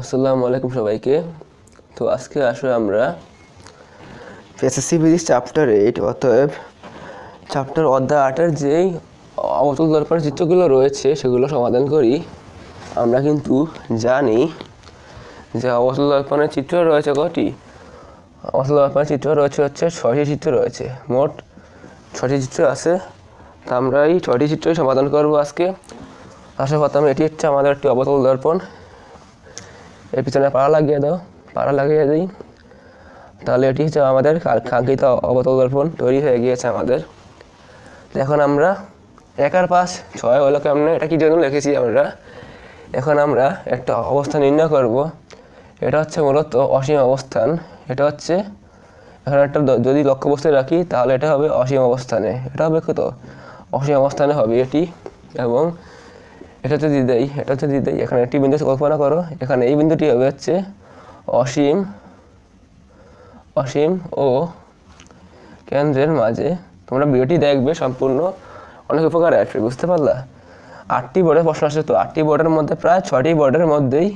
আসসালামু আলাইকুম সবাইকে। তো আজকে আসলে আমরা এসএসসি ফিজিক্স চ্যাপ্টার এইট অতএব চ্যাপ্টার অধ্যায় আটের যেই অবতল দর্পণের চিত্রগুলো রয়েছে, সেগুলো সমাধান করি। আমরা কিন্তু জানি যে অবতল দর্পণের চিত্র রয়েছে কটি? অবতল দর্পণের চিত্র রয়েছে হচ্ছে ছয়টি চিত্র রয়েছে। মোট ছটি চিত্র আছে। তা আমরা এই ছয়টি চিত্রই সমাধান করব আজকে। আসলে প্রথমে এটি হচ্ছে আমাদের একটি অবতল দর্পণ। এর পিছনে পাড়া লাগিয়ে দাও, পাড়া লাগিয়ে দিই। তাহলে এটি হচ্ছে আমাদের কাঙ্ক্ষিত অবতল তৈরি হয়ে গিয়েছে আমাদের। এখন আমরা একার পাশ ছয় হলো কেমনে, এটা কি জন্য লিখেছি আমরা? এখন আমরা একটা অবস্থান নির্ণয় করব। এটা হচ্ছে মূলত অসীম অবস্থান। এটা হচ্ছে, এখন একটা যদি লক্ষ্যবস্তু রাখি, তাহলে এটা হবে অসীম অবস্থানে। এটা হবে কত? অসীম অবস্থানে হবে এটি এবং এটা দিয়ে দেই, এটা দিয়ে দেই। এখানে একটি বিন্দু কল্পনা করো, এখানে এই বিন্দুটি হবে হচ্ছে অসীম অসীম ও কেন্দ্রের মাঝে। তোমরা ভিডিওটি দেখবে সম্পূর্ণ। অনেক উপকারে আসবে, বুঝতে পারলা? আটটি বোর্ডের প্রশ্ন আসে তো, আটটি বোর্ডের মধ্যে প্রায় ছটি বোর্ডের মধ্যেই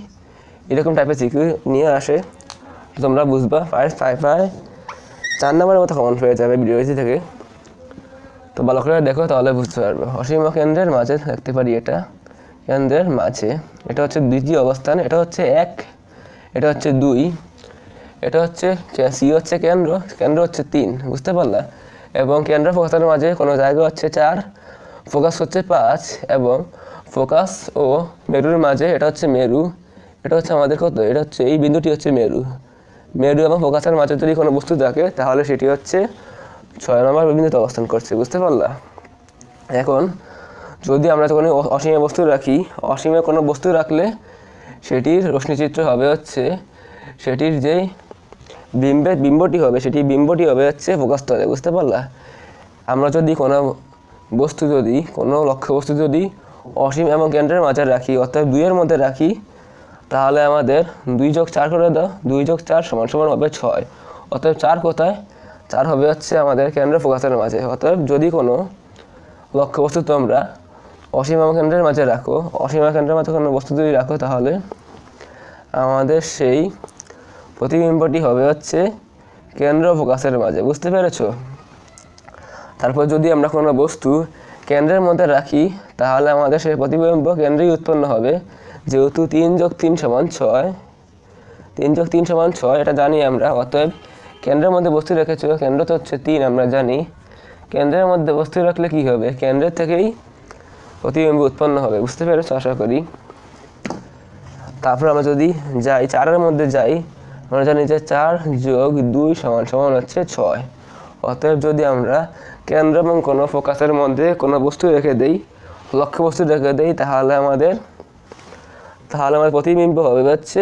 এরকম টাইপের সিকিউ নিয়ে আসে। তোমরা বুঝবা প্রায় প্রায় প্রায় চার নম্বরের মতো কমন হয়ে যাবে ভিডিওটি থেকে। তো ভালো করে দেখো, তাহলে বুঝতে পারবে। অসীম কেন্দ্রের মাঝে দেখতে পারি এটা। কেন্দ্রের মাঝে। এটা হচ্ছে দ্বিতীয় অবস্থান, এটা হচ্ছে এক, এটা হচ্ছে দুই, এটা হচ্ছে সি হচ্ছে কেন্দ্র কেন্দ্র হচ্ছে তিন, বুঝতে পারলা? এবং কেন্দ্র ফোকাসের মাঝে কোনো জায়গা হচ্ছে চার, ফোকাস হচ্ছে পাঁচ, এবং ফোকাস ও মেরুর মাঝে এটা হচ্ছে মেরু, এটা হচ্ছে আমাদের কত? এটা হচ্ছে, এই বিন্দুটি হচ্ছে মেরু। মেরু এবং ফোকাসের মাঝে যদি কোনো বস্তু থাকে, তাহলে সেটি হচ্ছে ছয় নম্বর বিন্দুতে অবস্থান করছে, বুঝতে পারলা? এখন যদি আমরা কোনো অসীমে বস্তু রাখি অসীমে কোনো বস্তু রাখলে সেটির রশ্মিচিত্র হবে হচ্ছে, সেটির যেই বিম্বের বিম্বটি হবে, সেটি বিম্বটি হবে হচ্ছে ফোকাসতলে বুঝতে পারলা? আমরা যদি কোনো বস্তু যদি, কোনো লক্ষ্য বস্তু যদি অসীম এবং কেন্দ্রের মাঝে রাখি, অর্থাৎ দুইয়ের মধ্যে রাখি, তাহলে আমাদের দুই যোগ চার করে দাও, দুই যোগ চার সমান সমান হবে ছয়। অতএব চার কোথায়? চার হবে হচ্ছে আমাদের কেন্দ্র ফোকাসের মাঝে। অতএব যদি কোনো লক্ষ্যবস্তু তোমরা অসীম এবং কেন্দ্রের মাঝে রাখো। অসীম এবং কেন্দ্রের মাঝে কোনো বস্তু যদি রাখো তাহলে আমাদের সেই প্রতিবিম্বটি হবে হচ্ছে কেন্দ্র ফোকাসের মাঝে। বুঝতে পেরেছ? তারপর যদি আমরা কোনো বস্তু কেন্দ্রের মধ্যে রাখি, তাহলে আমাদের সেই প্রতিবিম্ব কেন্দ্রেই উৎপন্ন হবে। যেহেতু তিন যোগ তিন সমান ছয়, তিন যোগ তিন সমান ছয়, এটা জানি আমরা। অতএব কেন্দ্রের মধ্যে বস্তু রেখেছ, কেন্দ্র তো হচ্ছে তিন, আমরা জানি। কেন্দ্রের মধ্যে বস্তু রাখলে কি হবে? কেন্দ্রের থেকেই প্রতিবিম্ব উৎপন্ন হবে, বুঝতে পেরেছ? আশা করি। তারপর আমরা যদি যাই, চারের মধ্যে যাই, আমরা জানি যে চার যোগ দুই সমান সমান হচ্ছে ছয়। অতএব যদি আমরা কেন্দ্র এবং কোনো ফোকাসের মধ্যে কোনো বস্তু রেখে দেই, লক্ষ্য বস্তু রেখে দেই, তাহলে আমাদের তাহলে আমাদের প্রতিবিম্ব হবে হচ্ছে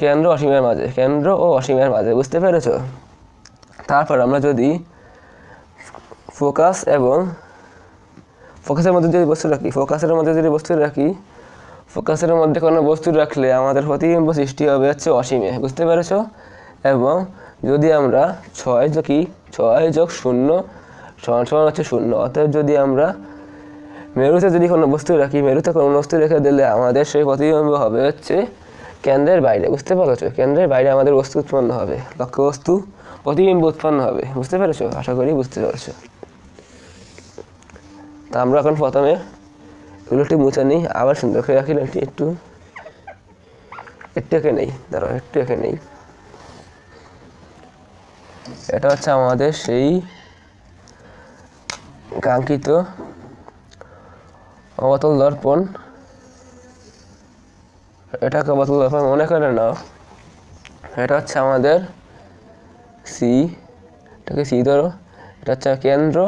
কেন্দ্র অসীমের মাঝে, কেন্দ্র ও অসীমের মাঝে, বুঝতে পেরেছ? তারপর আমরা যদি ফোকাস এবং ফোকাসের মধ্যে যদি বস্তু রাখি, ফোকাসের মধ্যে যদি বস্তু রাখি, ফোকাসের মধ্যে কোনো বস্তু রাখলে আমাদের প্রতিবিম্ব সৃষ্টি হবে হচ্ছে অসীমে, বুঝতে পেরেছ? এবং যদি আমরা ছয় যোগ কি ছয় যোগ শূন্য সমান হচ্ছে শূন্য, অতএব যদি আমরা মেরুতে যদি কোনো বস্তু রাখি, মেরুতে কোনো বস্তু রেখে দিলে আমাদের সেই প্রতিবিম্ব হবে হচ্ছে কেন্দ্রের বাইরে, বুঝতে পেরেছ? কেন্দ্রের বাইরে আমাদের বস্তু উৎপন্ন হবে লক্ষ্য বস্তু প্রতিবিম্ব উৎপন্ন হবে, বুঝতে পেরেছ? আশা করি বুঝতে পেরেছ। আমরা এখন প্রথমে এগুলোটি মুছে নিই, আবার সুন্দর করে রাখি একটি একটু একটু এঁকে নেই, দাঁড়াও, একটু এঁকে নেই। এটা হচ্ছে আমাদের সেই কাঙ্ক্ষিত অবতল দর্পণ। এটাকে অবতল দর্পণ মনে করে নাও। এটা হচ্ছে আমাদের সি, এটাকে সি ধরো, এটা হচ্ছে কেন্দ্র,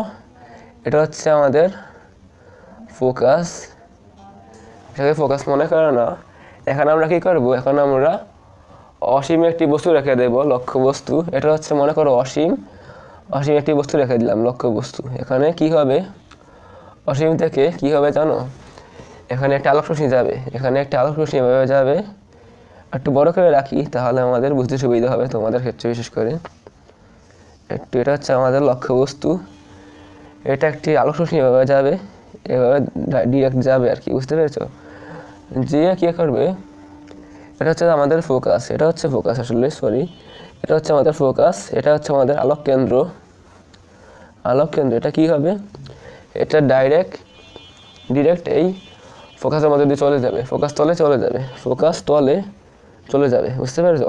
এটা হচ্ছে আমাদের ফোকাস এটাকে ফোকাস মনে করে না। এখন আমরা কী করব? এখন আমরা অসীম একটি বস্তু রেখে দেব, লক্ষ্য বস্তু। এটা হচ্ছে মনে করো অসীম। অসীম একটি বস্তু রেখে দিলাম, লক্ষ্য বস্তু। এখানে কি হবে? অসীম থেকে কি হবে জানো? এখানে একটা আলোক রশ্মি যাবে। এখানে একটা আলোক রশ্মি এভাবে যাবে। একটু বড় করে রাখি, তাহলে আমাদের বুঝতে সুবিধা হবে তোমাদের ক্ষেত্রে বিশেষ করে। একটু এটা হচ্ছে আমাদের লক্ষ্যবস্তু এটা একটি আলোক রশ্মি এভাবে যাবে। এভাবে ডিরেক্ট যাবে আর কি, বুঝতে পেরেছ? যে কী করবে, এটা হচ্ছে আমাদের ফোকাস এটা হচ্ছে ফোকাস আসলে সরি এটা হচ্ছে আমাদের ফোকাস এটা হচ্ছে আমাদের আলোক কেন্দ্র। আলোক কেন্দ্র, এটা কি হবে? এটা ডাইরেক্ট ডিরেক্ট এই ফোকাসের মধ্যে দিয়ে চলে যাবে ফোকাস তলে চলে যাবে ফোকাস তলে চলে যাবে, বুঝতে পেরেছ?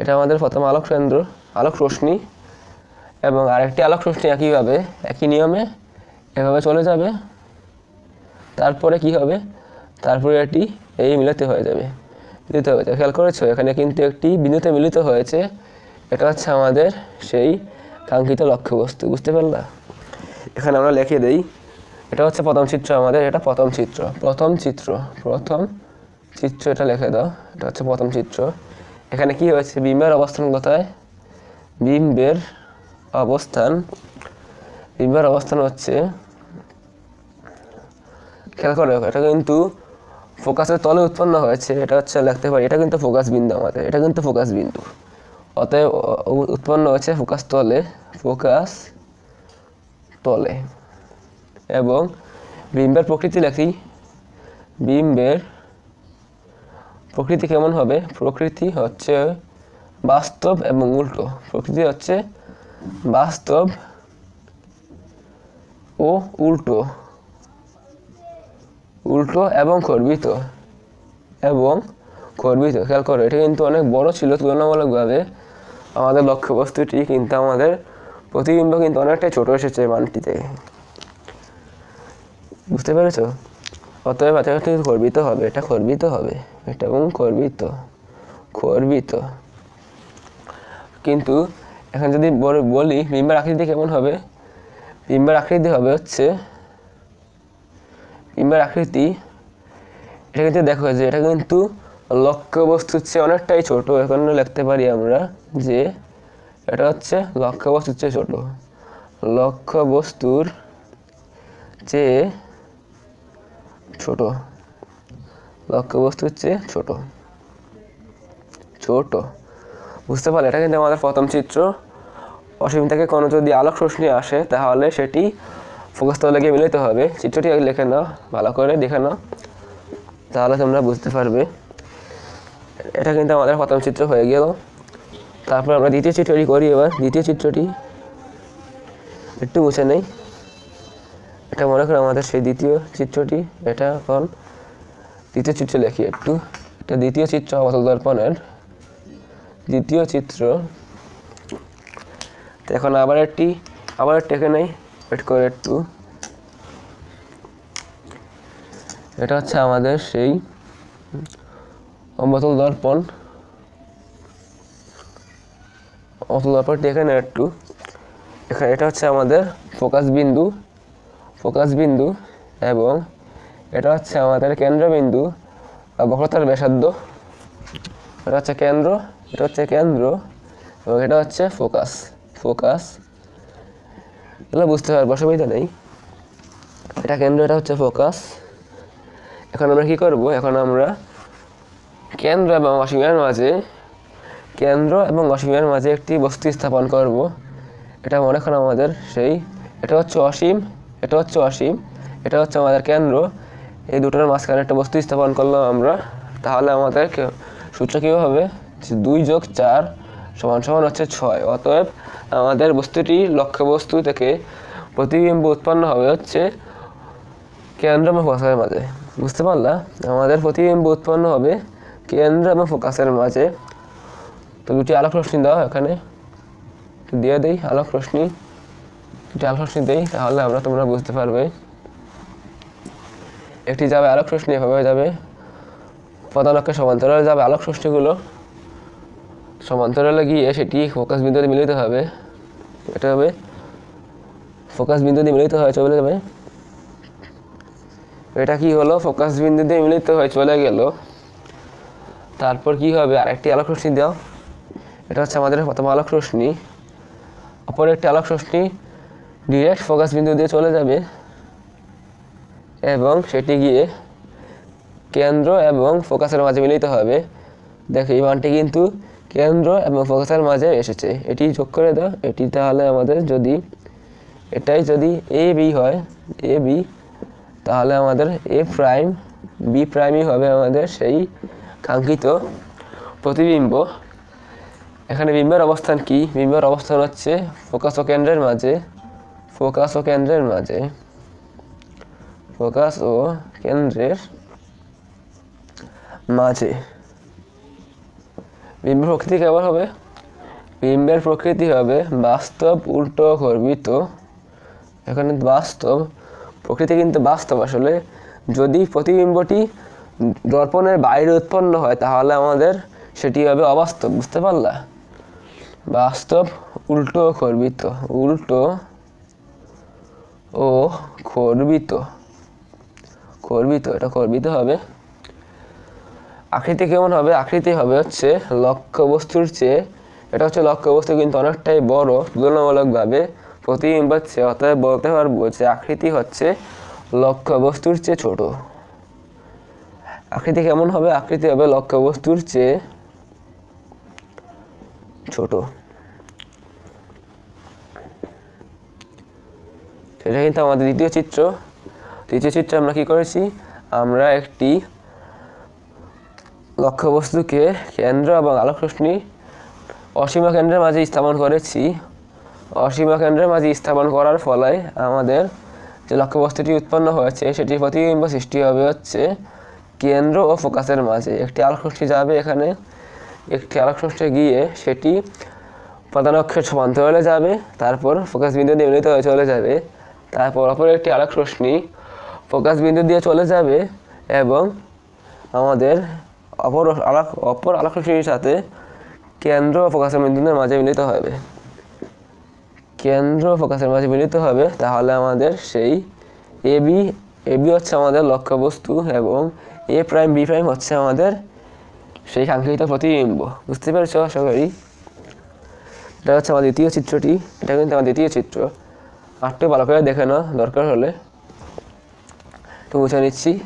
এটা আমাদের প্রথম আলোক কেন্দ্র, আলোক রশ্মি এবং আরেকটি আলোক রশ্মি একইভাবে, একই নিয়মে এভাবে চলে যাবে। তারপরে কি হবে? তারপরে এটি এই মিলিত হয়ে যাবে। মিলিত হয়ে যাবে। খেয়াল করেছ? এখানে কিন্তু একটি বিন্দুতে মিলিত হয়েছে। এটা হচ্ছে আমাদের সেই কাঙ্ক্ষিত লক্ষ্যবস্তু। বুঝতে পারলা? এখানে আমরা লিখে দেই। এটা হচ্ছে প্রথম চিত্র আমাদের। এটা প্রথম চিত্র। প্রথম চিত্র। প্রথম চিত্র এটা লিখে দাও। এটা হচ্ছে প্রথম চিত্র। এখানে কি হয়েছে? বিম্বের অবস্থান কোথায়? বিম্বের অবস্থান। বিম্বের অবস্থান হচ্ছে খেয়াল করে, এটা কিন্তু ফোকাসের তলে উৎপন্ন হয়েছে, এটা হচ্ছে লিখতে পারি, এটা কিন্তু ফোকাস বিন্দু আমাদের, এটা কিন্তু ফোকাস বিন্দু। অতএব উৎপন্ন হয়েছে ফোকাস তলে ফোকাস তলে। এবং বিম্বের প্রকৃতি লেখি, বিম্বের প্রকৃতি কেমন হবে? প্রকৃতি হচ্ছে বাস্তব এবং উল্টো। প্রকৃতি হচ্ছে বাস্তব ও উল্টো। উল্টো এবং গর্বিত এবং গর্বিত খেয়াল করো, এটা কিন্তু অনেক বড় ছিল তুলনামূলকভাবে। আমাদের লক্ষ্যবস্তুটি কিন্তু আমাদের প্রতিবিম্ব কিন্তু অনেকটাই ছোট এসেছে মানটি থেকে বুঝতে পেরেছ? অতএব এটা কিন্তু হবে। এটা গর্বিত হবে। এটা এবং গর্বিত গর্বিত কিন্তু এখন যদি বলি, বিম্বের আকৃতি কেমন হবে? বিম্বের আকৃতি হবে হচ্ছে বিম্বের আকৃতি, এটা কিন্তু দেখো যে এটা কিন্তু লক্ষ্য লক্ষ্যবস্তুর চেয়ে অনেকটাই ছোট। এখানে লিখতে পারি আমরা যে এটা হচ্ছে লক্ষ্য লক্ষ্যবস্তুর চেয়ে ছোট। লক্ষ্যবস্তুর চেয়ে ছোট। লক্ষ্যবস্তুর চেয়ে ছোট। ছোট। বুঝতে পারলে? এটা কিন্তু আমাদের প্রথম চিত্র। অসীম থেকে কোনো যদি আলোক রশ্মি আসে, তাহলে সেটি ফোকাস তলে গিয়ে মিলিত হবে। চিত্রটি আগে লিখে নাও, ভালো করে দেখে নাও, তাহলে তোমরা বুঝতে পারবে। এটা কিন্তু আমাদের প্রথম চিত্র হয়ে গেল। তারপর আমরা দ্বিতীয় চিত্রটি করি এবার। দ্বিতীয় চিত্রটি একটু মুছে নেই। এটা মনে করো আমাদের সেই দ্বিতীয় চিত্রটি। এটা এখন দ্বিতীয় চিত্র লেখি একটু। এটা দ্বিতীয় চিত্র অবতল দর্পণের দ্বিতীয় চিত্র। এখন আবার একটি, আবার টেকে নেই ওয়েট করে একটু। এটা হচ্ছে আমাদের সেই অবতল দর্পণ। অবতল দর্পণ টেকে নেই একটু। এখানে এটা হচ্ছে আমাদের ফোকাস বিন্দু। ফোকাস বিন্দু এবং এটা হচ্ছে আমাদের কেন্দ্রবিন্দু বক্রতার ব্যাসার্ধ। এটা হচ্ছে কেন্দ্র, এটা হচ্ছে কেন্দ্র এবং এটা হচ্ছে ফোকাস ফোকাস এগুলো বুঝতে পারব অসুবিধা নেই। এটা কেন্দ্র, এটা হচ্ছে ফোকাস এখন আমরা কি করব? এখন আমরা কেন্দ্র এবং অসীমের মাঝে, কেন্দ্র এবং অসীমের মাঝে একটি বস্তু স্থাপন করব। এটা মনে করো আমাদের সেই, এটা হচ্ছে অসীম, এটা হচ্ছে অসীম, এটা হচ্ছে আমাদের কেন্দ্র। এই দুটোর মাঝখানে একটা বস্তু স্থাপন করলাম আমরা। তাহলে আমাদের সূত্র কী হবে? দুই যোগ চার সমান সমান হচ্ছে ছয়। অতএব আমাদের বস্তুটি লক্ষ্যবস্তু থেকে প্রতিবিম্ব উৎপন্ন হবে হচ্ছে কেন্দ্র এবং ফোকাসের মাঝে। বুঝতে পারলা? আমাদের প্রতিবিম্ব উৎপন্ন হবে কেন্দ্র এবং ফোকাসের মাঝে। তো দুটি আলোক রশ্মি দাও এখানে। দিয়ে দেই আলোক রশ্মি। দুটি আলোক রশ্মি দেই, তাহলে আমরা তোমরা বুঝতে পারবে। একটি যাবে আলোক রশ্মি, এভাবে যাবে। প্রধান প্রধানকে সমান্তরালে যাবে আলোক রশ্মিগুলো। সমান্তরালে গিয়ে সেটি ফোকাস বিন্দুতে মিলিত হবে। এটা হবে ফোকাস বিন্দুতে মিলিত হয়ে চলে যাবে। এটা কি হলো? ফোকাস বিন্দুতে মিলিত হয়ে চলে গেল। তারপর কি হবে? আরেকটি আলোক রশ্মি দাও। এটা হচ্ছে আমাদের প্রথম আলোক রশ্মি। অপর একটি আলোক রশ্মি ডিরেক্ট ফোকাস বিন্দু দিয়ে চলে যাবে। এবং সেটি গিয়ে কেন্দ্র এবং ফোকাসের মাঝে মিলিত হবে। দেখো, এই মানটি কিন্তু কেন্দ্র এবং ফোকাসের মাঝে এসেছে। এটি যোগ করে দাও। এটি তাহলে আমাদের যদি, এটাই যদি এ বি হয় এ বি তাহলে আমাদের এ প্রাইম বি প্রাইমই হবে আমাদের সেই কাঙ্ক্ষিত প্রতিবিম্ব। এখানে বিম্বের অবস্থান কি? বিম্বের অবস্থান হচ্ছে ফোকাস ও কেন্দ্রের মাঝে, ফোকাস ও কেন্দ্রের মাঝে, ফোকাস ও কেন্দ্রের মাঝে। বিম্বের প্রকৃতি কেমন হবে? বিম্বের প্রকৃতি হবে বাস্তব, উল্টো, গর্বিত। এখানে বাস্তব, প্রকৃতি কিন্তু বাস্তব আসলে। যদি প্রতিবিম্বটি দর্পণের বাইরে উৎপন্ন হয়, তাহলে আমাদের সেটি হবে অবাস্তব, বুঝতে পারলা? বাস্তব, উল্টো, গর্বিত। উল্টো ও গর্বিত। গর্বিত, এটা গর্বিত হবে। আকৃতি কেমন হবে? আকৃতি হবে হচ্ছে লক্ষ্যবস্তুর চেয়ে, এটা হচ্ছে লক্ষ্যবস্তু কিন্তু অনেকটাই বড়, তুলনামূলকভাবে প্রতিবিম্ব চেয়ে অতএব বলতে পারব যে আকৃতি হচ্ছে লক্ষ্যবস্তুর চেয়ে ছোট। আকৃতি কেমন হবে? আকৃতি হবে লক্ষ্যবস্তুর চেয়ে ছোট। সেটা কিন্তু আমাদের দ্বিতীয় চিত্র। তৃতীয় চিত্রে আমরা কি করেছি? আমরা একটি লক্ষ্যবস্তুকে কেন্দ্র এবং আলোক রশ্মি অসীমা কেন্দ্রের মাঝে স্থাপন করেছি। অসীমা কেন্দ্রের মাঝে স্থাপন করার ফলে আমাদের যে লক্ষ্যবস্তুটি উৎপন্ন হয়েছে সেটি প্রতিবিম্ব সৃষ্টি হবে হচ্ছে কেন্দ্র ও ফোকাসের মাঝে। একটি আলোক রশ্মি যাবে এখানে, একটি আলোক রশ্মি গিয়ে সেটি প্রধান অক্ষের সমান্তরালে যাবে, তারপর ফোকাস বিন্দু দিয়ে মিলিত হয়ে চলে যাবে, তারপর অপর একটি আলোক রশ্মি ফোকাস বিন্দু দিয়ে চলে যাবে এবং আমাদের অপর আলোক অপর আলোক রশ্মির সাথে কেন্দ্র ফোকাসের বিন্দুদের মাঝে মিলিত হবে। কেন্দ্র ফোকাসের মাঝে মিলিত হবে, তাহলে আমাদের সেই এ বি এ বি হচ্ছে আমাদের লক্ষ্যবস্তু এবং এ প্রাইম, বি প্রাইম হচ্ছে আমাদের সেই কাঙ্ক্ষিত প্রতিবিম্ব। বুঝতে পেরেছ? আশা করি। এটা হচ্ছে আমার দ্বিতীয় চিত্রটি। এটা কিন্তু আমার দ্বিতীয় চিত্র। আরটু ভালো করে দেখে নাও, দরকার হলে। একটু মুছে নিচ্ছি।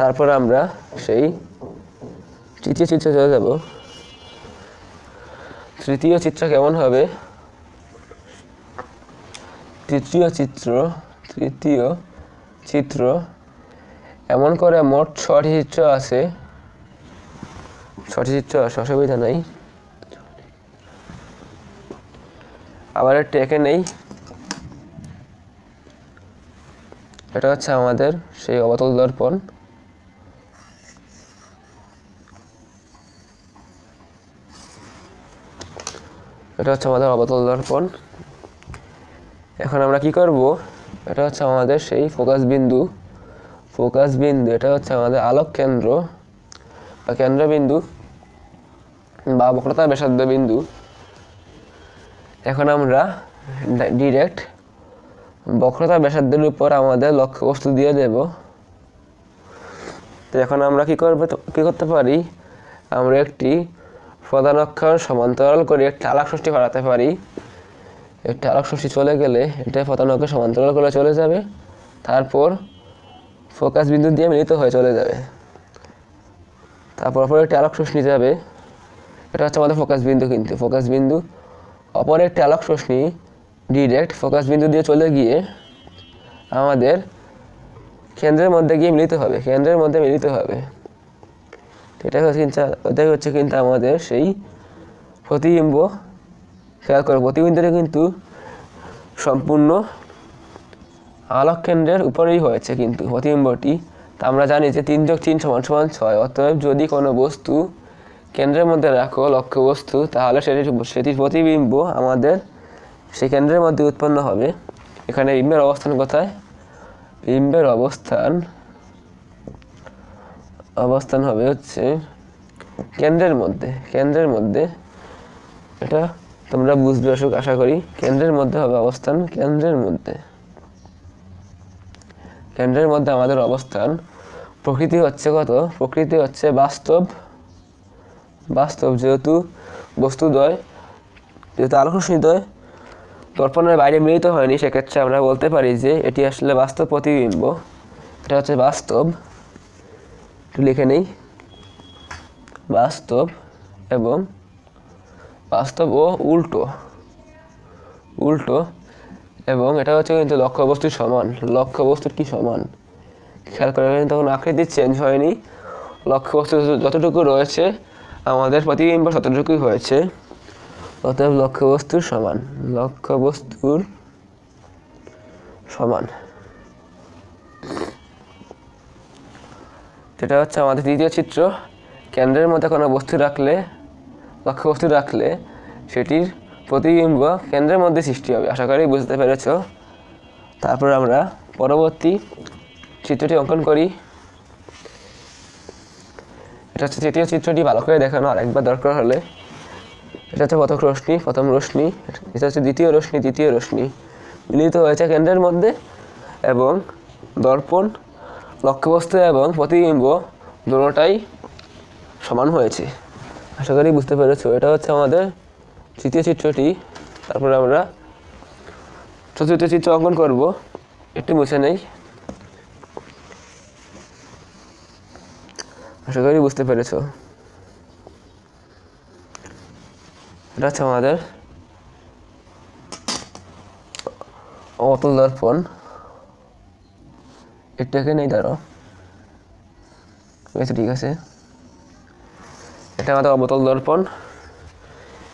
তারপর আমরা সেই তৃতীয় চিত্রে চলে যাব। তৃতীয় চিত্র কেমন হবে? তৃতীয় চিত্র তৃতীয় চিত্র। এমন করে মোট ছটি চিত্র আছে। ছটি চিত্র আছে অসুবিধা নাই। আবার এঁকে নেই। এটা হচ্ছে আমাদের সেই অবতল দর্পণ। এটা হচ্ছে আমাদের অবতল দর্পণ এখন আমরা কি করব? এটা হচ্ছে আমাদের সেই ফোকাস বিন্দু। ফোকাস বিন্দু, এটা হচ্ছে আমাদের আলোক কেন্দ্র। বা কেন্দ্রবিন্দু বা বক্রতা ব্যাসার্ধ বিন্দু। এখন আমরা ডিরেক্ট বক্রতা ব্যাসার্ধের উপর আমাদের লক্ষ্যবস্তু দিয়ে দেব। তো এখন আমরা কি করব? কি করতে পারি? আমরা একটি প্রধান অক্ষর সমান্তরাল করে একটি আলোক ষষ্ঠী বাড়াতে পারি। একটি আলোক ষষ্ঠী চলে গেলে এটা প্রধান অক্ষর সমান্তরাল করে চলে যাবে। তারপর ফোকাস বিন্দু দিয়ে মিলিত হয়ে চলে যাবে। তারপর অপর একটি আলোক রশ্মি যাবে। এটা হচ্ছে আমাদের ফোকাস বিন্দু কিন্তু। ফোকাস বিন্দু অপর একটি আলোক রশ্মি ডিরেক্ট ফোকাস বিন্দু দিয়ে চলে গিয়ে আমাদের কেন্দ্রের মধ্যে গিয়ে মিলিত হবে। কেন্দ্রের মধ্যে মিলিত হবে। এটাই হচ্ছে কিন্তু এটাই হচ্ছে কিন্তু আমাদের সেই প্রতিবিম্ব খেয়াল করো, প্রতিবিম্বটা কিন্তু সম্পূর্ণ আলোক কেন্দ্রের উপরেই হয়েছে কিন্তু প্রতিবিম্বটি। তা আমরা জানি যে তিন যোগ তিন সমান সমান ছয়, অতএব যদি কোনো বস্তু কেন্দ্রের মধ্যে রাখো, লক্ষ্য বস্তু, তাহলে সেটির সেটির প্রতিবিম্ব আমাদের সেই কেন্দ্রের মধ্যে উৎপন্ন হবে। এখানে বিম্বের অবস্থান কোথায়? বিম্বের অবস্থান অবস্থান হবে হচ্ছে কেন্দ্রের মধ্যে। কেন্দ্রের মধ্যে এটা তোমরা বুঝবে অসুখ আশা করি। কেন্দ্রের মধ্যে হবে অবস্থান, কেন্দ্রের মধ্যে। কেন্দ্রের মধ্যে আমাদের অবস্থান। প্রকৃতি হচ্ছে কত? প্রকৃতি হচ্ছে বাস্তব। বাস্তব যেহেতু বস্তুদ্বয়, যেহেতু আলোকরশ্মিদ্বয় দর্পণের বাইরে মিলিত হয়নি, সেক্ষেত্রে আমরা বলতে পারি যে এটি আসলে বাস্তব প্রতিবিম্ব। এটা হচ্ছে বাস্তব। একটু লিখে নেই। বাস্তব এবং বাস্তব ও উল্টো। উল্টো এবং এটা হচ্ছে কিন্তু লক্ষ্যবস্তুর সমান। লক্ষ্য লক্ষ্যবস্তুর কি সমান? খেয়াল করে তখন আকৃতি চেঞ্জ হয়নি। লক্ষ্যবস্তু যতটুকু রয়েছে, আমাদের প্রতিবিম্ব ততটুকুই হয়েছে। অতএব লক্ষ্য লক্ষ্যবস্তুর সমান। লক্ষ্যবস্তুর সমান। যেটা হচ্ছে আমাদের দ্বিতীয় চিত্র। কেন্দ্রের মধ্যে কোনো বস্তু রাখলে লক্ষ্যবস্তু রাখলে সেটির প্রতিবিম্ব কেন্দ্রের মধ্যে সৃষ্টি হবে। আশা করি বুঝতে পেরেছ। তারপর আমরা পরবর্তী চিত্রটি অঙ্কন করি। এটা হচ্ছে তৃতীয় চিত্রটি, ভালো করে দেখানো আরেকবার দরকার হলে। এটা হচ্ছে প্রথম রশ্মি প্রথম রশ্মি, এটা হচ্ছে দ্বিতীয় রশ্মি তৃতীয় রশ্মি। মিলিত হয়েছে কেন্দ্রের মধ্যে এবং দর্পণ লক্ষ্যবস্তু এবং প্রতিবিম্ব দুটোটাই সমান হয়েছে। আশা করি বুঝতে পেরেছ। এটা হচ্ছে আমাদের তৃতীয় চিত্রটি। তারপরে আমরা চতুর্থ চিত্র অঙ্কন করব। একটু মুছে নেই। আশা করি বুঝতে পেরেছ। এটা হচ্ছে আমাদের অতল দর্পণ। এটাকে নেই ধরো। ঠিক আছে ঠিক আছে। এটা আমাদের অবতল দর্পণ।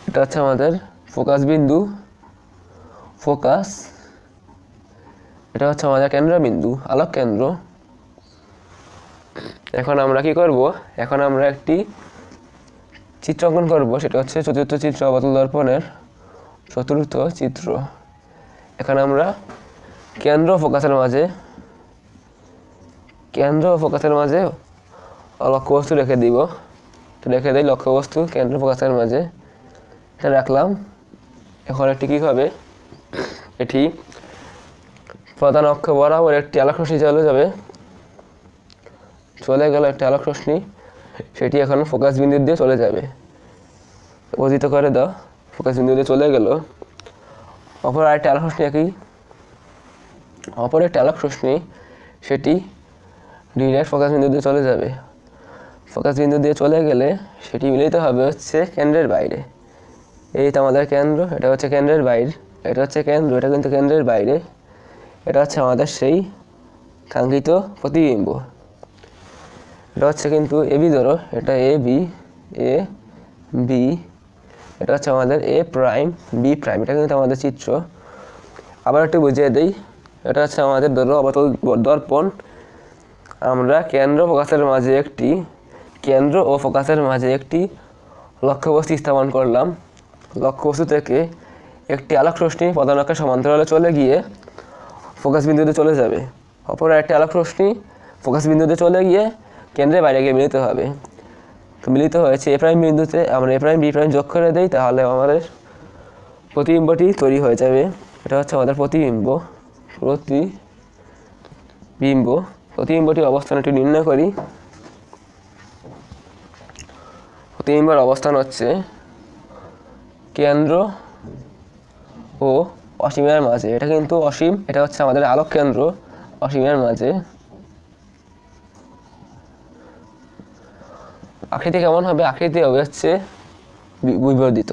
এটা হচ্ছে আমাদের ফোকাস বিন্দু। ফোকাস। এটা হচ্ছে আমাদের কেন্দ্রবিন্দু, আলোক কেন্দ্র। এখন আমরা কি করব? এখন আমরা একটি চিত্র অঙ্কন করব। সেটা হচ্ছে চতুর্থ চিত্র অবতল দর্পণের চতুর্থ চিত্র। এখানে আমরা কেন্দ্র ফোকাসের মাঝে কেন্দ্র ফোকাসের মাঝে লক্ষ্যবস্তু রেখে দিব। তো রেখে দিই লক্ষ্যবস্তু কেন্দ্র ফোকাসের মাঝে। এটা রাখলাম। এখন এটি কী হবে? এটি প্রধান অক্ষ বরাবর একটি আলোক রশ্মি চলে যাবে। চলে গেল একটি আলোক রশ্মি। সেটি এখন ফোকাস বিন্দু দিয়ে চলে যাবে। অধিত করে দাও। ফোকাস বিন্দু দিয়ে চলে গেল। অপর আরেকটি আলোক রশ্মি একই। অপর একটি আলোক রশ্মি, সেটি ডিরেক্ট ফোকাস বিন্দু দিয়ে চলে যাবে। ফোকাস বিন্দু দিয়ে চলে গেলে সেটি মিলিত হবে হচ্ছে কেন্দ্রের বাইরে। এই তো আমাদের কেন্দ্র, এটা হচ্ছে কেন্দ্রের বাইরে, এটা হচ্ছে কেন্দ্র, এটা কিন্তু কেন্দ্রের বাইরে। এটা হচ্ছে আমাদের সেই কাঙ্ক্ষিত প্রতিবিম্ব। এটা হচ্ছে কিন্তু এ বি ধরো, এটা এ বি এ বি, এটা হচ্ছে আমাদের এ প্রাইম, বি প্রাইম, এটা কিন্তু আমাদের চিত্র। আবার একটু বুঝিয়ে দিই, এটা হচ্ছে আমাদের ধরো অবতল দর্পণ আমরা কেন্দ্র ফোকাসের মাঝে একটি কেন্দ্র ও ফোকাসের মাঝে একটি লক্ষ্যবস্তু স্থাপন করলাম। লক্ষ্যবস্তু থেকে একটি আলোক রশ্মি অক্ষের সমান্তরালে চলে গিয়ে ফোকাস বিন্দুতে চলে যাবে। অপর একটি আলোক রশ্মি ফোকাস বিন্দুতে চলে গিয়ে কেন্দ্রের বাইরে গিয়ে মিলিত হবে। তো মিলিত হয়েছে এ প্রাইম বিন্দুতে, আমরা এ প্রাইম বি প্রাইম যোগ করে দিই, তাহলে আমাদের প্রতিবিম্বটি তৈরি হয়ে যাবে। এটা হচ্ছে আমাদের প্রতিবিম্ব প্রতিবিম্ব প্রতিবিম্বটির অবস্থানটি নির্ণয় করি। প্রতিবিম্বের অবস্থান হচ্ছে কেন্দ্র ও অসীমের মাঝে। এটা কিন্তু অসীম, এটা হচ্ছে আমাদের আলোক কেন্দ্র অসীমের মাঝে। আকৃতি কেমন হবে? আকৃতি হবে হচ্ছে বিবর্ধিত।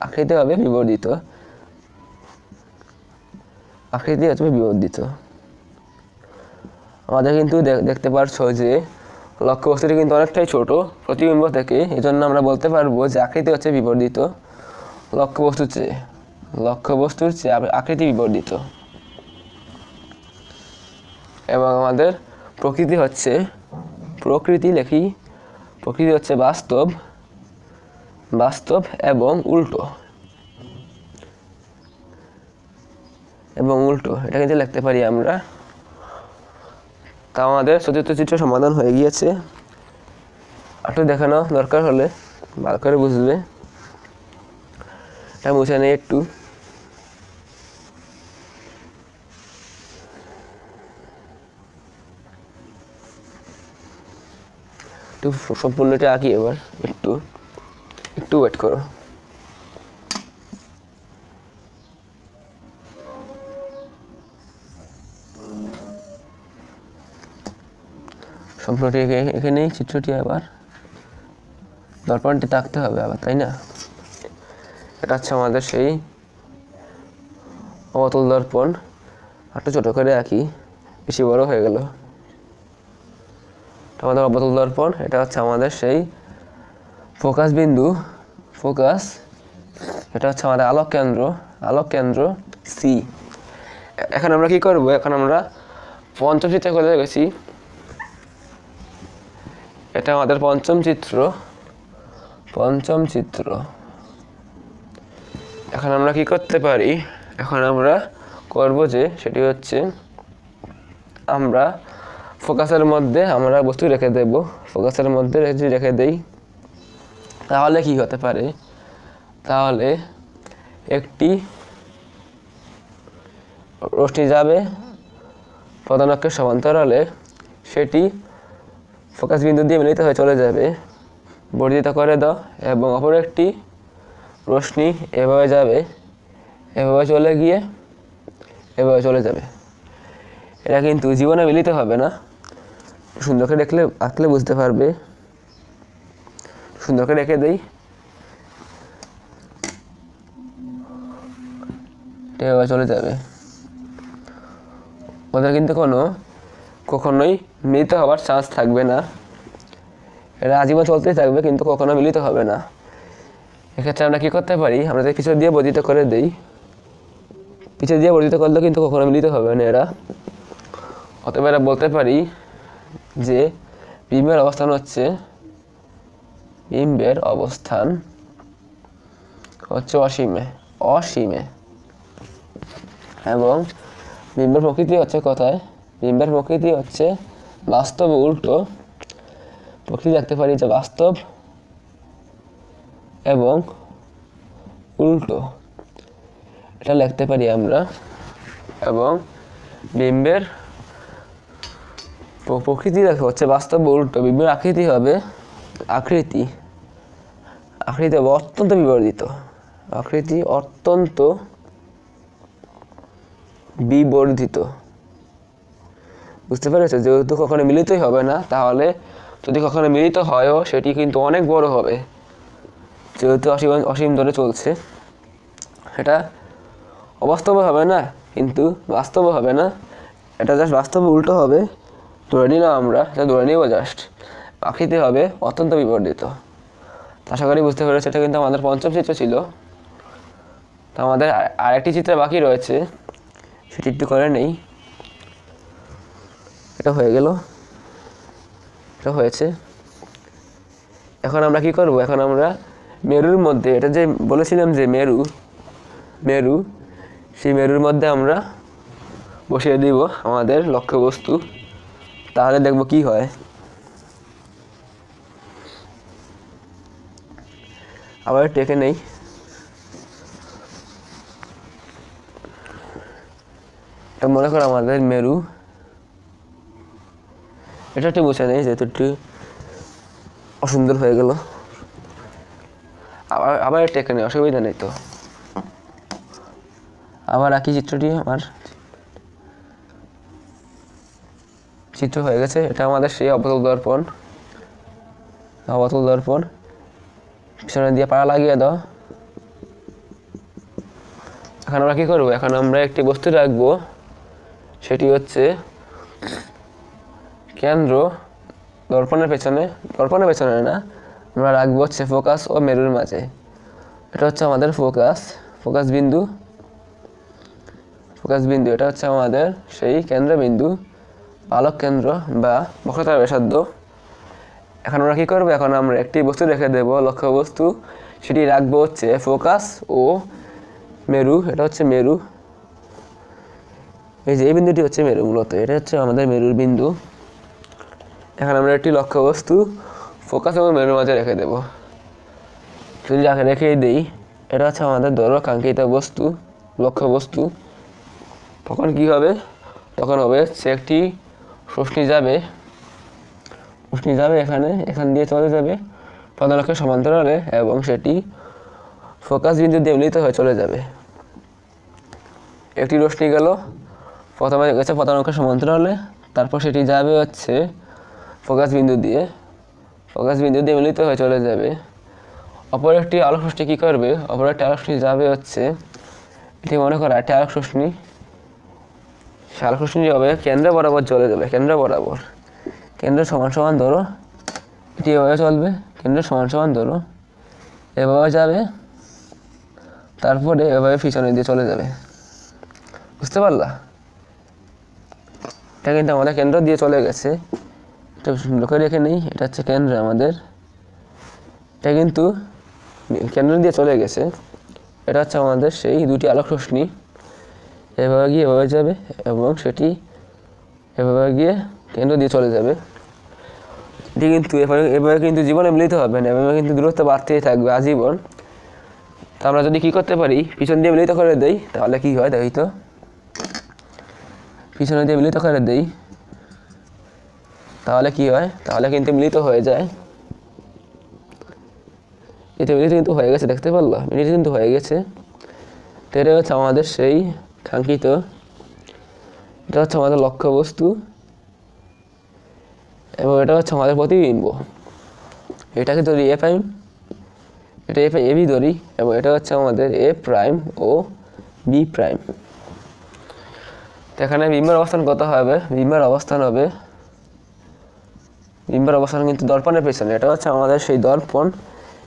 আকৃতি হবে বিবর্ধিত। আকৃতি হচ্ছে বিবর্ধিত। আমাদের কিন্তু দেখ- দেখতে পারছ যে লক্ষ্যবস্তুটি কিন্তু অনেকটাই ছোট। প্রতিবিম্ব থেকে এই জন্য আমরা বলতে পারব যে আকৃতি হচ্ছে বিবর্ধিত। লক্ষ্যবস্তুর চেয়ে লক্ষ্যবস্তুর চেয়ে আকৃতি বিবর্ধিত। এবং আমাদের প্রকৃতি হচ্ছে প্রকৃতি লেখি, প্রকৃতি হচ্ছে বাস্তব বাস্তব এবং উল্টো। এবং উল্টো এটা কিন্তু লিখতে পারি আমরা তা আমাদের চতুর্থ চিত্র সমাধান হয়ে গিয়েছে। একটু দেখানো দরকার হলে ভালো করে বুঝবে। এটা মুছে নেই একটু। একটু সম্পূর্ণটা আঁকি এবার, একটু একটু ওয়েট করো। সম্পূর্ণটি এখে- এখানেই, চিত্রটি আবার দর্পণটি থাকতে হবে আবার, তাই না? এটা হচ্ছে আমাদের সেই অবতল দর্পণ। একটু ছোটো করে আঁকি, বেশি বড় হয়ে গেল। আমাদের অবতল দর্পণ, এটা হচ্ছে আমাদের সেই ফোকাস বিন্দু, ফোকাস। এটা হচ্ছে আমাদের আলোক কেন্দ্র আলোক কেন্দ্র সি এখন আমরা কি করব? এখন আমরা পঞ্চম চিত্রে করে গেছি। এটা আমাদের পঞ্চম চিত্র। পঞ্চম চিত্র। এখন আমরা কি করতে পারি? এখন আমরা করব যে সেটি হচ্ছে আমরা ফোকাসের মধ্যে আমরা বস্তু রেখে দেব। ফোকাসের মধ্যে যদি রেখে দেই, তাহলে কি হতে পারে? তাহলে একটি রশ্মি যাবে প্রধানকের সমান্তরালে। সেটি ফোকাস বিন্দু দিয়ে মিলিত হয়ে চলে যাবে। বর্ধিত করে দাও এবং অপর একটি রশ্মি এভাবে যাবে। এভাবে চলে গিয়ে এভাবে চলে যাবে। এটা কিন্তু জীবনে মিলিত হবে না। সুন্দরকে দেখলে, আঁকলে বুঝতে পারবে। সুন্দরকে রেখে দেই। এভাবে চলে যাবে। ওদের কিন্তু কোনো কখনোই মিলিত হওয়ার চান্স থাকবে না। এরা আজীবন চলতেই থাকবে, কিন্তু কখনো মিলিত হবে না। এক্ষেত্রে আমরা কী করতে পারি? আমরা পিছনে দিয়ে বর্ধিত করে দিই। পিছিয়ে দিয়ে বর্ধিত করলেও কিন্তু কখনো মিলিত হবে না এরা। অথবা এরা বলতে পারি যে, বিম্বের অবস্থান হচ্ছে, বিম্বের অবস্থান হচ্ছে অসীমে অসীমে। এবং বিম্বের প্রকৃতি হচ্ছে কোথায়? বিম্বের প্রকৃতি হচ্ছে বাস্তব উল্টো। প্রকৃতি দেখতে পারি যে বাস্তব এবং উল্টো। এটা লিখতে পারি আমরা এবং বিম্বের প্রকৃতি দেখো, হচ্ছে বাস্তব উল্টো। বিম্বের আকৃতি হবে আকৃতি। আকৃতি হবে অত্যন্ত বিবর্ধিত। আকৃতি অত্যন্ত বিবর্ধিত। বুঝতে পেরেছ? যেহেতু কখনো মিলিতই হবে না, তাহলে যদি কখনো মিলিত হয়ও, সেটি কিন্তু অনেক বড় হবে। যেহেতু অসীম অসীম ধরে চলছে। এটা অবাস্তব হবে না, কিন্তু বাস্তব হবে না। এটা জাস্ট বাস্তবে উল্টো হবে। ধরে নিলাম আমরা, এটা ধরে নিব জাস্ট পাখিতে হবে অত্যন্ত বিবর্ধিত। আশা করি বুঝতে পেরেছে, এটা কিন্তু আমাদের পঞ্চম চিত্র ছিল। তো আমাদের আরেকটি চিত্র বাকি রয়েছে। সেটি একটু করে নেই। এটা হয়ে গেল। এটা হয়েছে। এখন আমরা কি করব? এখন আমরা মেরুর মধ্যে, এটা যে বলেছিলাম যে মেরু মেরু, সেই মেরুর মধ্যে আমরা বসিয়ে দিব আমাদের লক্ষ্যবস্তু। তাহলে দেখব কি হয়। আবার টেকে নেই। মনে করো আমাদের মেরু এটা একটু মুছে নেই যেহেতু একটু অসুন্দর হয়ে গেল। আবার আবার টেকে নেই অসুবিধা নেই তো। আবার একই চিত্রটি আমার চিত্র হয়ে গেছে। এটা আমাদের সেই অবতল দর্পণ। অবতল দর্পণ। পিছনে দিয়ে পাড়া লাগিয়ে দাও। এখন আমরা কি করব? এখন আমরা একটি বস্তু রাখব। সেটি হচ্ছে কেন্দ্র দর্পণের পেছনে দর্পণের পেছনে না, আমরা রাখব হচ্ছে ফোকাস ও মেরুর মাঝে। এটা হচ্ছে আমাদের ফোকাস ফোকাস বিন্দু। ফোকাস বিন্দু, এটা হচ্ছে আমাদের সেই কেন্দ্রবিন্দু আলোক কেন্দ্র বা বক্রতার ব্যাসার্ধ। এখন আমরা কী করব? এখন আমরা একটি বস্তু রেখে দেব, লক্ষ্য বস্তু। সেটি রাখব হচ্ছে ফোকাস ও মেরু, এটা হচ্ছে মেরু। এই যে এই বিন্দুটি হচ্ছে মেরু মূলত, এটা হচ্ছে আমাদের মেরুর বিন্দু। এখন আমরা একটি লক্ষ্যবস্তু ফোকাস এবং মেরুর মাঝে রেখে দেব। যদি যাকে রেখেই দিই, এটা হচ্ছে আমাদের ধরো কাঙ্ক্ষিত বস্তু, লক্ষ্যবস্তু। তখন কি হবে? তখন হবে সে একটি রশ্মি যাবে। রশ্মি যাবে এখানে, এখান দিয়ে চলে যাবে। প্রধানকের সমান্তরালে এবং সেটি ফোকাস বিন্দু দিয়ে মিলিত হয়ে চলে যাবে। একটি রশ্মি গেল, প্রথমে গেছে প্রধানকের সমান্তরালে, তারপর সেটি যাবে হচ্ছে ফোকাস বিন্দু দিয়ে, ফোকাস বিন্দু দিয়ে মিলিত হয়ে চলে যাবে। অপর একটি আলোক রশ্মি কী করবে? অপর একটি আলোক রশ্মি যাবে হচ্ছে, এটি মনে করো একটি আলোক রশ্মি সে আলোক রশ্মি হবে কেন্দ্র বরাবর চলে যাবে, কেন্দ্র বরাবর। কেন্দ্র সমান সমান ধরো, এটি এভাবে চলবে, কেন্দ্র সমান সমান ধরো, এভাবে যাবে, তারপরে এভাবে পিছনে দিয়ে চলে যাবে। বুঝতে পারলা? এটা কিন্তু আমাদের কেন্দ্র দিয়ে চলে গেছে। এটা লক্ষ্য রেখে নেই, এটা হচ্ছে কেন্দ্র আমাদের। এটা কিন্তু কেন্দ্র দিয়ে চলে গেছে। এটা হচ্ছে আমাদের সেই দুটি আলোক রশ্মি। এভাবে গিয়ে এভাবে যাবে এবং সেটি এভাবে গিয়ে কেন্দ্র দিয়ে চলে যাবে। এটি কিন্তু এভাবে এভাবে কিন্তু জীবনে মিলিত হবে না, এভাবে কিন্তু দূরত্ব বাড়তেই থাকবে আজীবন। তো আমরা যদি কী করতে পারি, পিছন দিয়ে মিলিত করে দেই, তাহলে কি হয় দেখি তো? পিছনে দিয়ে মিলিত করে দেই। তাহলে কি হয়? তাহলে কিন্তু মিলিত হয়ে যায়। এতে মিলিত কিন্তু হয়ে গেছে, দেখতে পারল? মিলিত কিন্তু হয়ে গেছে। তো এটা হচ্ছে আমাদের সেই কাঙ্ক্ষিত, এটা হচ্ছে আমাদের লক্ষ্যবস্তু এবং এটা হচ্ছে আমাদের প্রতিবিম্ব। এটাকে ধরি এ প্রাইম এটা এ এ বি ধরি, এবং এটা হচ্ছে আমাদের এ প্রাইম ও বি প্রাইম এখানে বিম্বের অবস্থান কত হবে? বিম্বের অবস্থান হবে বিম্বের অবস্থান কিন্তু দর্পণের পেছনে। এটা হচ্ছে আমাদের সেই দর্পণ।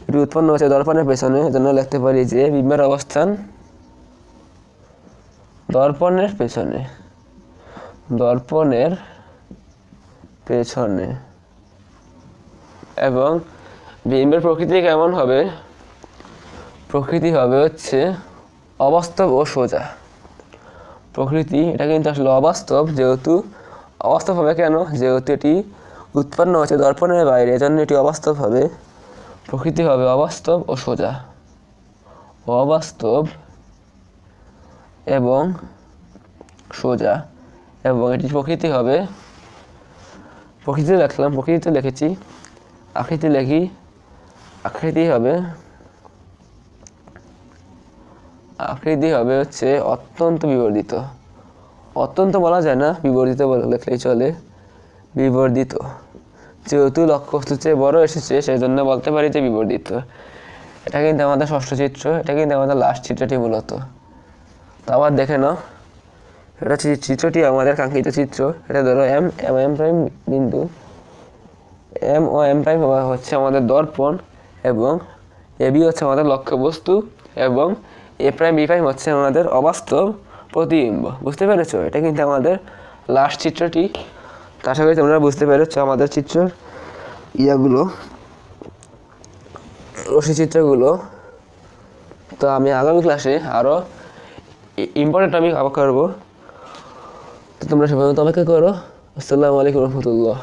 এটি উৎপন্ন হচ্ছে দর্পণের পেছনে। এজন্য লিখতে পারি যে বিম্বের অবস্থান দর্পণের পেছনে। দর্পণের পেছনে। এবং বিম্বের প্রকৃতি কেমন হবে? প্রকৃতি হবে হচ্ছে অবাস্তব ও সোজা। প্রকৃতি, এটা কিন্তু আসলে অবাস্তব, যেহেতু অবাস্তব হবে কেন? যেহেতু এটি উৎপন্ন হচ্ছে দর্পণের বাইরে, এজন্য এটি অবাস্তব হবে। প্রকৃতি হবে অবাস্তব ও সোজা। অবাস্তব এবং সোজা। এবং এটি প্রকৃতি হবে। প্রকৃতি লিখলাম প্রকৃতিতে লিখেছি, আকৃতি লেখি, আকৃতি হবে আকৃতি হবে হচ্ছে অত্যন্ত বিবর্ধিত। অত্যন্ত বলা যায় না, বিবর্ধিত লিখলেই চলে। বিবর্ধিত। যেহেতু লক্ষ্য লক্ষ্যবস্তুর চেয়ে বড় এসেছে সেই জন্য বলতে পারি যে বিবর্ধিত। এটা কিন্তু আমাদের ষষ্ঠ চিত্র, এটা কিন্তু আমাদের লাস্ট চিত্রটি মূলত। তো আবার দেখে নাও, এটা চিত্রটি আমাদের কাঙ্ক্ষিত চিত্র। এটা ধরো এম এম এম প্রাইম বিন্দু। এম ও এম প্রাইম হচ্ছে আমাদের দর্পণ এবং এ বি হচ্ছে আমাদের লক্ষ্যবস্তু এবং এ প্রাইম বি প্রাইম হচ্ছে আমাদের অবাস্তব প্রতিবিম্ব। বুঝতে পেরেছ? এটা কিন্তু আমাদের লাস্ট চিত্রটি। আশা করি তোমরা বুঝতে পেরেছ আমাদের চিত্রের ইয়াগুলো। রশি চিত্রগুলো। তো আমি আগামী ক্লাসে আরও ইম্পর্টেন্ট আমি আবার করব। তো তোমরা সবাই অপেক্ষা করো। আসসালামু আলাইকুম রহমতুল্লাহ।